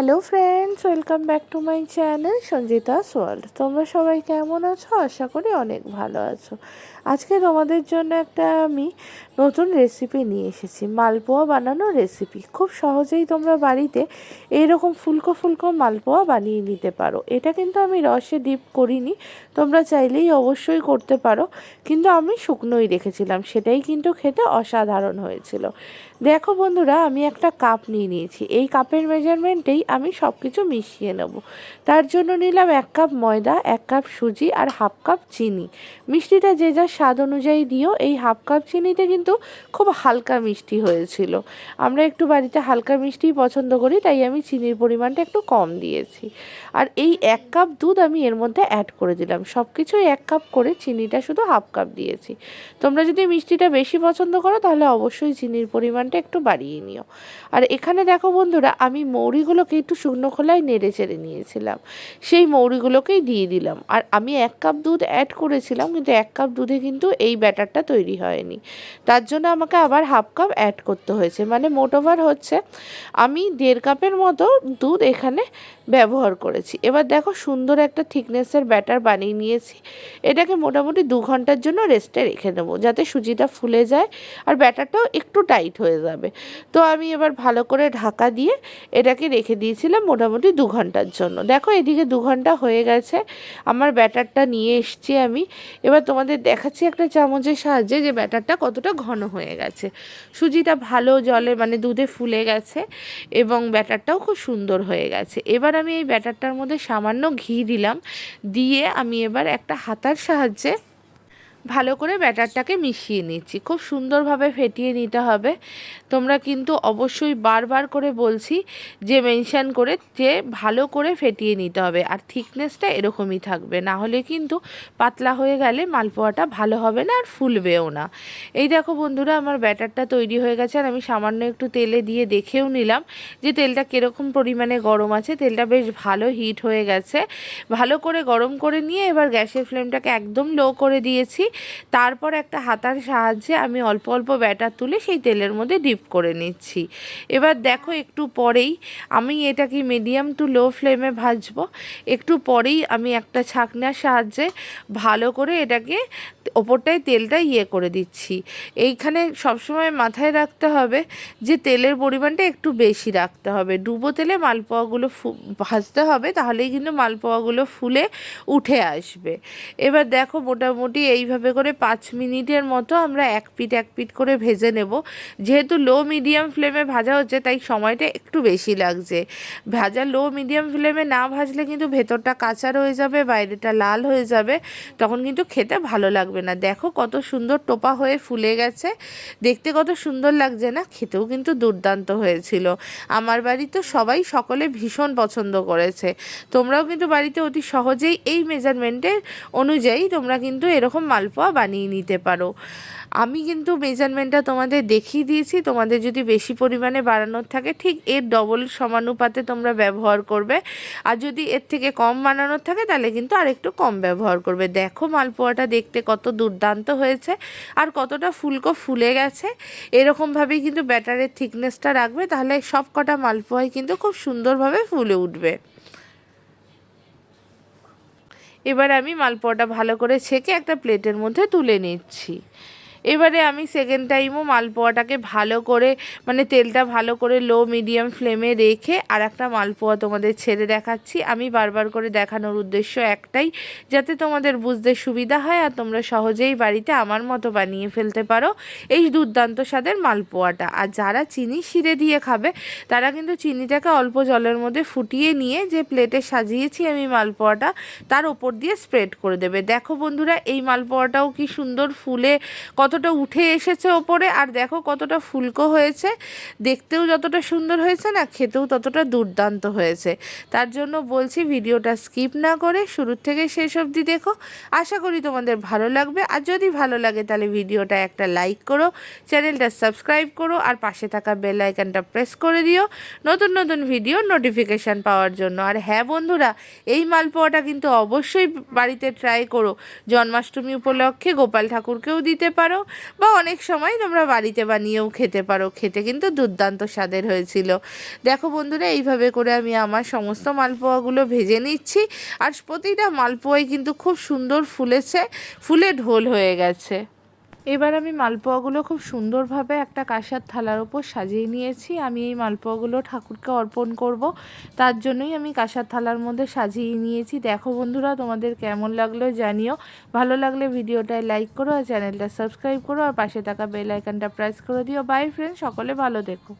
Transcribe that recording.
Hello friends welcome back to my channel Sanjita's world তোমরা সবাই কেমন আছো? আশা করি অনেক ভালো আছো। আজকে তোমাদের জন্য একটা আমি নতুন রেসিপি নিয়ে এসেছি। মালপোয়া বানানোর রেসিপি খুব সহজেই তোমরা বাড়িতে এইরকম ফুলকো ফুলকো মালপোয়া বানিয়ে নিতে পারো। এটা কিন্তু আমি রসে ডিপ করিনি। তোমরা চাইলেই অবশ্যই করতে পারো। কিন্তু আমি শুকনোই রেখেছিলাম। সেটাই কিন্তু খেতে অসাধারণ হয়েছিল। দেখো বন্ধুরা, আমি একটা কাপ নিয়ে নিয়েছি। এই কাপের মেজারমেন্টেই আমি সব কিছু মিশিয়ে নেব। তার জন্য নিলাম এক কাপ ময়দা, এক কাপ সুজি আর হাফ কাপ চিনি। মিষ্টিটা যে যা স্বাদ অনুযায়ী দিও। এই হাফ কাপ চিনিতে কিন্তু খুব হালকা মিষ্টি হয়েছিল। আমরা একটু বাড়িতে হালকা মিষ্টিই পছন্দ করি, তাই আমি চিনির পরিমাণটা একটু কম দিয়েছি। আর এই এক কাপ দুধ আমি এর মধ্যে অ্যাড করে দিলাম। সব কিছুই এক কাপ করে চিনিটা শুধু হাফ কাপ দিয়েছি। তোমরা যদি মিষ্টিটা বেশি পছন্দ করো, তাহলে অবশ্যই চিনির পরিমাণটা একটু বাড়িয়ে নিও। আর এখানে দেখো বন্ধুরা, আমি মৌরিগুলোকে একটু শুকনো খোলায় নেড়ে চেড়ে নিয়েছিলাম। সেই মৌরিগুলোকেই দিয়ে দিলাম। আর আমি এক কাপ দুধ অ্যাড করেছিলাম, কিন্তু এক কাপ দুধে কিন্তু এই ব্যাটারটা তৈরি হয়নি। তার জন্য আমাকে আবার হাফ কাপ অ্যাড করতে হয়েছে। মানে মোট ওভার হচ্ছে, আমি দেড় কাপের মতো দুধ এখানে ব্যবহার করেছি। এবার দেখো সুন্দর একটা থিকনেসের ব্যাটার বানিয়ে নিয়েছি। এটাকে মোটামুটি দু ঘণ্টার জন্য রেস্টে রেখে দেবো, যাতে সুজিটা ফুলে যায় আর ব্যাটারটাও একটু টাইট হয়ে যাবে। তো আমি এবার ভালো করে ঢাকা দিয়ে এটাকে রেখে দিয়েছিলাম মোটামুটি দু ঘণ্টার জন্য। দেখো, এদিকে দু ঘণ্টা হয়ে গেছে। আমার ব্যাটারটা নিয়ে এসছি আমি। এবার তোমাদের দেখাচ্ছি একটা চামচের সাহায্যে যে ব্যাটারটা কতটা ঘন হয়ে গেছে। সুজিটা ভালো জলে মানে দুধে ফুলে গেছে এবং ব্যাটারটাও খুব সুন্দর হয়ে গেছে। এবার আমি এই ব্যাটারটার মধ্যে সামান্য ঘি দিলাম। দিয়ে আমি এবার একটা হাতার সাহায্যে ভালো করে ব্যাটারটাকে মিশিয়ে নিচ্ছি। খুব সুন্দরভাবে ফেটিয়ে নিতে হবে। তোমরা কিন্তু অবশ্যই বারবার করে বলছি যে, মেনশান করে যে, ভালো করে ফেটিয়ে নিতে হবে। আর থিকনেসটা এরকমই থাকবে। না হলে কিন্তু পাতলা হয়ে গেলে মালপোয়াটা ভালো হবে না আর ফুলবেও না। এই দেখো বন্ধুরা, আমার ব্যাটারটা তৈরি হয়ে গেছে। আর আমি সামান্য একটু তেলে দিয়ে দেখেও নিলাম যে, তেলটা কীরকম পরিমাণে গরম আছে। তেলটা বেশ ভালো হিট হয়ে গেছে। ভালো করে গরম করে নিয়ে এবার গ্যাসের ফ্লেমটাকে একদম লো করে দিয়েছি। তারপর একটা হাতার সাহায্যে আমি অল্প অল্প ব্যাটার তুলে সেই তেলের মধ্যে ডিপ করে নিচ্ছি। এবার দেখো একটু পরেই আমি এটাকে মিডিয়াম টু লো ফ্লেমে ভাজবো। একটু পরেই আমি একটা ছাকনার সাহায্যে ভালো করে এটাকে ওপরটায় তেলটা ইয়ে করে দিচ্ছি। এইখানে সবসময় মাথায় রাখতে হবে যে তেলের পরিমাণটা একটু বেশি রাখতে হবে। ডুবো তেলে মালপোয়াগুলো ফু, ভাজতে হবে তাহলেই কিন্তু মালপোয়াগুলো ফুলে উঠে আসবে। এবার দেখো মোটামুটি এইভাবে করে পাঁচ মিনিটের মতো আমরা এক পিট এক পিট করে ভেজে নেব। যেহেতু লো মিডিয়াম ফ্লেমে ভাজা হচ্ছে, তাই সময়টা একটু বেশি লাগছে। ভাজা লো মিডিয়াম ফ্লেমে না ভাজলে কিন্তু ভেতরটা কাঁচা রয়ে যাবে, বাইরেটা লাল হয়ে যাবে, তখন কিন্তু খেতে ভালো লাগবে না। দেখো কত সুন্দর টোপা হয়ে ফুলে গেছে। দেখতে কত সুন্দর লাগছে না? খেতেও কিন্তু দুর্দান্ত হয়েছিল। আমার বাড়ি তো সবাই সকলে ভীষণ পছন্দ করেছে। তোমরাও কিন্তু বাড়িতে অতি সহজেই এই মেজারমেন্টের অনুযায়ী তোমরা কিন্তু এরকম মালপোয়া বানিয়ে নিতে পারো। আমি কিন্তু মেজারমেন্টটা তোমাদের দেখিয়ে দিয়েছি। তোমাদের যদি বেশি পরিমাণে বানানোর থাকে, ঠিক এর ডবল সমানুপাতে তোমরা ব্যবহার করবে। আর যদি এর থেকে কম বানানোর থাকে, তাহলে কিন্তু আর একটু কম ব্যবহার করবে। দেখো মালপোয়াটা দেখতে কত দুর্দান্ত হয়েছে আর কতটা ফুলকো ফুলে গেছে। এরকমভাবেই কিন্তু ব্যাটারের থিকনেসটা রাখবে, তাহলে সব কটা মালপোয়াই কিন্তু খুব সুন্দরভাবে ফুলে উঠবে। এবার আমি মালপোয়াটা ভালো করে ছেঁকে একটা প্লেটের মধ্যে তুলে নিচ্ছি। এবারে আমি সেকেন্ড টাইমও মালপোয়াটাকে ভালো করে মানে তেলটা ভালো করে লো মিডিয়াম ফ্লেমে রেখে আর একটা মালপোয়া তোমাদের ছেড়ে দেখাচ্ছি। আমি বারবার করে দেখানোর উদ্দেশ্য একটাই, যাতে তোমাদের বুঝতে সুবিধা হয় আর তোমরা সহজেই বাড়িতে আমার মতো বানিয়ে ফেলতে পারো এই দুর্দান্ত স্বাদের মালপোয়াটা। আর যারা চিনি শিরে দিয়ে খাবে, তারা কিন্তু চিনিটাকে অল্প জলের মধ্যে ফুটিয়ে নিয়ে যে প্লেটে সাজিয়েছি আমি মালপোয়াটা, তার ওপর দিয়ে স্প্রেড করে দেবে। দেখো বন্ধুরা, এই মালপোয়াটাও কি সুন্দর ফুলে, কত কতটা উঠে এসেছে ওপরে, আর দেখো কতটা ফুলকো হয়েছে। দেখতেও যতটা সুন্দর হয়েছে না, খেতেও ততটা দুর্দান্ত হয়েছে। তার জন্য বলছি ভিডিওটা স্কিপ না করে শুরুর থেকে শেষ অবধি দেখো। আশা করি তোমাদের ভালো লাগবে। আর যদি ভালো লাগে তাহলে ভিডিওটা একটা লাইক করো, চ্যানেলটা সাবস্ক্রাইব করো, আর পাশে থাকা বেল আইকনটা প্রেস করে দিও নতুন নতুন ভিডিও নোটিফিকেশান পাওয়ার জন্য। আর হ্যাঁ বন্ধুরা, এই মালপোয়াটা কিন্তু অবশ্যই বাড়িতে ট্রাই করো। জন্মাষ্টমী উপলক্ষে গোপাল ঠাকুরকেও দিতে পারো। পারো বা অনেক সময় তোমরা বাড়িতে বানিয়েও খেতে পারো, খেতে কিন্তু দুর্দান্ত স্বাদের হয়েছিল। দেখো বন্ধুরা, এইভাবে করে আমি আমার সমস্ত মালপোয়াগুলো ভেজে নিচ্ছি আর প্রতিটা মালপোয়াই কিন্তু খুব সুন্দর ফুলেছে, ফুলে ঢোল হয়ে গেছে। এবার আমি মালপোয়াগুলো খুব সুন্দরভাবে একটা কাঁসার থালার ওপর সাজিয়ে নিয়েছি। আমি এই মালপোয়াগুলো ঠাকুরকে অর্পণ করব। তার জন্যই আমি কাঁসার থালার মধ্যে সাজিয়ে নিয়েছি। দেখো বন্ধুরা, তোমাদের কেমন লাগল জানিও। ভালো লাগলে ভিডিওটায় লাইক করো আর চ্যানেলটা সাবস্ক্রাইব করো আর পাশে থাকা বেল আইকনটা প্রেস করে দিও। বাই ফ্রেন্ড সকলে ভালো দেখো